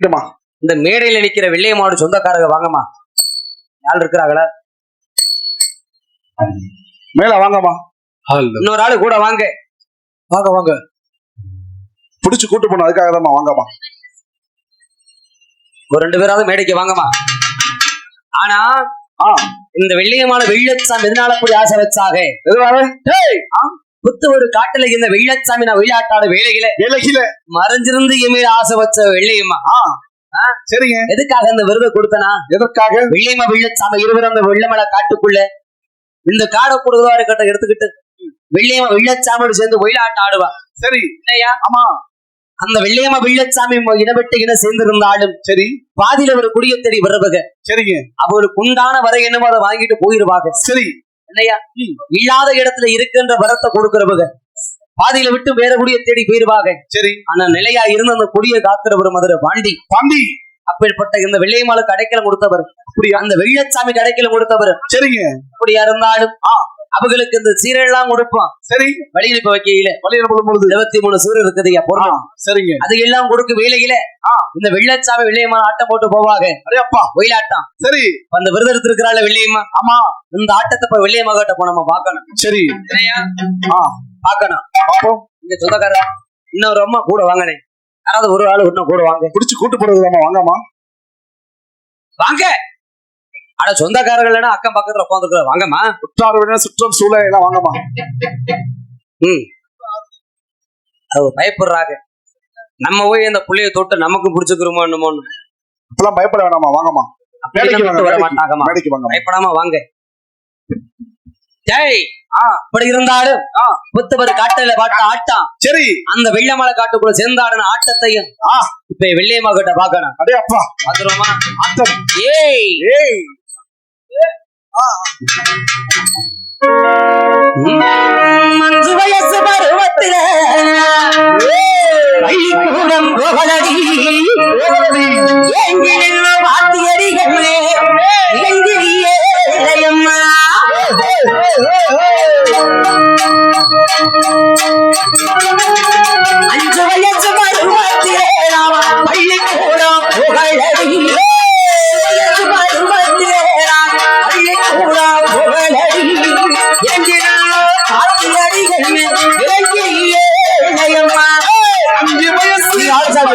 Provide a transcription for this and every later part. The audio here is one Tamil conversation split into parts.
இல்லம்மா இந்த மேடையில நிக்கிற வெள்ளையம்மாவோட சொந்தக்காரங்க வாங்கம்மா. யார் இருக்கிறாங்களா? மேல வாங்கம்மா. இன்னொரு ஆளு கூட வாங்க. வாங்க வாங்க. பிடிச்சு கூட்டு போன அதுக்காக தான் வாங்கம்மா. ஒரு ரெண்டு பேராவது மேடைக்கு வாங்கம்மா. ஆனா இந்த வெள்ளையமான வெள்ளச்சாமி எதனால கூடிய ஆசை வச்சாக. எதுவாக? புத்து ஒரு காட்டுல இந்த வெள்ளச்சாமி நான் விளையாட்டாட வேலையில. இலகில மறைஞ்சிருந்து என் மேல ஆசை வச்ச வெள்ளையம்மா. சரிங்க. எதுக்காக இந்த விருதை கொடுத்தனா? எதற்காக? வெள்ளையம்மா வெள்ளச்சாமி இருவரும் அந்த வெள்ளமலை காட்டுக்குள்ள இந்த காடை கொடுக்குறவாரு கட்ட எடுத்துக்கிட்டு. வெள்ளையம்மா வெள்ளச்சாமியோட சேர்ந்து ஒயிலாட்டம் ஆடுவா சரி. இல்லையா ஆமா. அந்த வெள்ளையம்மா வெள்ளச்சாமி இனப்பட்டு இன சேர்ந்திருந்தாலும் சரி. பாதியில ஒரு குடிய தேடி வருவக. சரிங்க. அவருக்கு உண்டான வரை என்னமோ அதை வாங்கிட்டு போயிருவாங்க சரி. இல்லையா? இல்லாத இடத்துல இருக்கின்ற வரத்தை கொடுக்கிறவங்க பாதியில விட்டு வேற குடிய தேடி போயிருவாங்க சரி. ஆனா நிலையா இருந்து அந்த குடிய காக்கிறவர் மதுரை பாண்டி. பாண்டி. அப்பேற்பட்ட இந்த வெள்ளையம்மாளுக்கு அடைக்கலம் கொடுத்தவர். அந்த வெள்ளச்சாமி அடைக்கலம் கொடுத்தவர். சரிங்க. அப்படியா இருந்தாலும் அவங்களுக்கு இந்த சீரெல்லாம் கொடுப்பான். சரி. வழியில் இப்ப வைக்கையில வழியில பொழுது இருபத்தி மூணு சீர் இருக்குது பொருள் சரிங்க. அது எல்லாம் கொடுக்க வேலையில. இந்த வெள்ளச்சாமி வெள்ளையம்மா ஆட்டம் போட்டு போவாங்க அப்பா. ஒயிலாட்டம். சரி. அந்த விருது எடுத்திருக்கிறாள் வெள்ளையம்மா. ஆமா. இந்த ஆட்டத்தை இப்ப வெள்ளையம்மா கிட்ட போய் நம்ம பார்க்கணும். சரி. பார்க்கணும். பாப்போம் இந்த சொந்தக்கார இன்னொரு அம்மா கூட வாங்கினே யாராவது ஒரு ஆளு இன்னும் கூட வாங்க. பிடிச்சு கூட்டு போறதுதாம்மா வாங்கம்மா. வாங்க. ஆனா சொந்தக்காரர்கள் அக்கம் பக்கத்துல உட்காந்துருக்குற வாங்கம்மா. உற்றார் சுற்றம் சூழ எல்லாம் வாங்கம்மா. ம். அது பயப்படுறாங்க. நம்ம போய் அந்த புள்ளைய தொட்டு நமக்கு பிடிச்சுக்கிறோமோ என்னமோன்னு. இப்பெல்லாம் பயப்பட வேணாமா வாங்கம்மா. பயப்படாம வாங்க. ஜெய் அப்படி இருந்தாலும் புத்தவர் காட்டுல பாட்ட ஆட்டம் சரி. அந்த வெள்ளமலை காட்டுக்குள்ள சேர்ந்தாடின ஆட்டத்தையும். இப்ப வெள்ளையம்மா கிட்ட பாக்கணும் அடே அப்பா வந்துருமா ஆட்டம். ஏய். ஏய். அஞ்சு வயசு பருவத்தில பள்ளிக்கூடம் புகழடி எங்கி நின்று வாத்தியடிகளே எங்கிரியே இளையம்மா அஞ்சு பள்ளிக்கூடம் எங்கினாலோ அஞ்சு வயசு ஆளுசாமி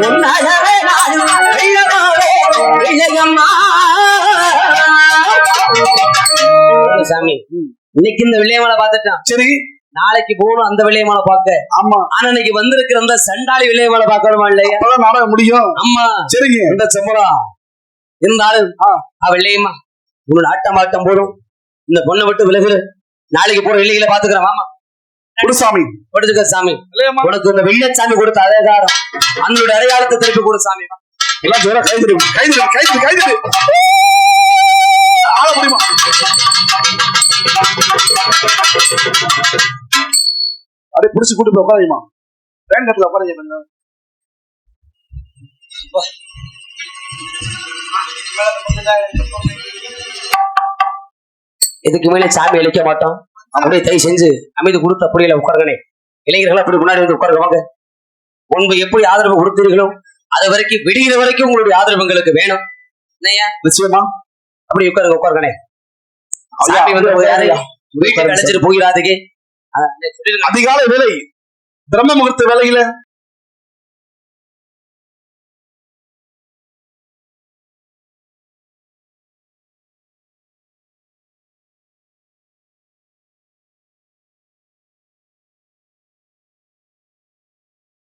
வெள்ளமாவே சாமி இன்னைக்கு இந்த வெள்ளையமலை பார்த்துட்டான் சரி. நாளைக்கு போகணும் அந்த வெள்ளையமலை பார்க்க. ஆமா. ஆனா இன்னைக்கு வந்திருக்கிற அந்த சண்டாளி வெள்ளையமலை பார்க்கணுமா இல்லையா? நாடகம் முடியும். அம்மா சரிங்க. இந்த செம்மரா இருந்தாலும் வெள்ளையம்மா. உன்னோட ஆட்டம் ஆட்டம் போடும். இந்த பொண்ணை விட்டு விலகுது நாளைக்கு போற வெள்ளைகளை பாத்துக்கிறேன் மாமா குடுசாமி கொடுத்துக்க சாமி. உனக்கு இந்த வெள்ளச்சாமி கொடுத்த அடையாளம் அந்தோட அடையாளத்தை திருப்பி கொடு சாமி. எல்லாம் ஜோரா கைது கைது கைது கைது ஆள முடியுமா? அப்படியே புடிச்சு கூட்டு போய் உட்காரியுமா பேன் கட்டில் இதுக்கு மேல சாமி அழிக்க மாட்டோம். அப்படியே தயவு செஞ்சு அமைதி கொடுத்து அப்படியே உட்காருங்கனே இளைஞர்கள் அப்படி முன்னாடி வந்து உட்காருங்க வாங்க. முன்பு எப்படி ஆதரவு கொடுத்தீர்களோ அது வரைக்கும் விடுகிற வரைக்கும் உங்களுடைய ஆதரவு எங்களுக்கு வேணும். என்னய்யா? நிச்சயமா? அப்படி உட்காருங்க உட்காருங்கனே. வீட்டுக்கு அழைச்சிட்டு சொல்லிருங்க அதிகாலை வேலை பிரம்ம முகூர்த்த வேலையில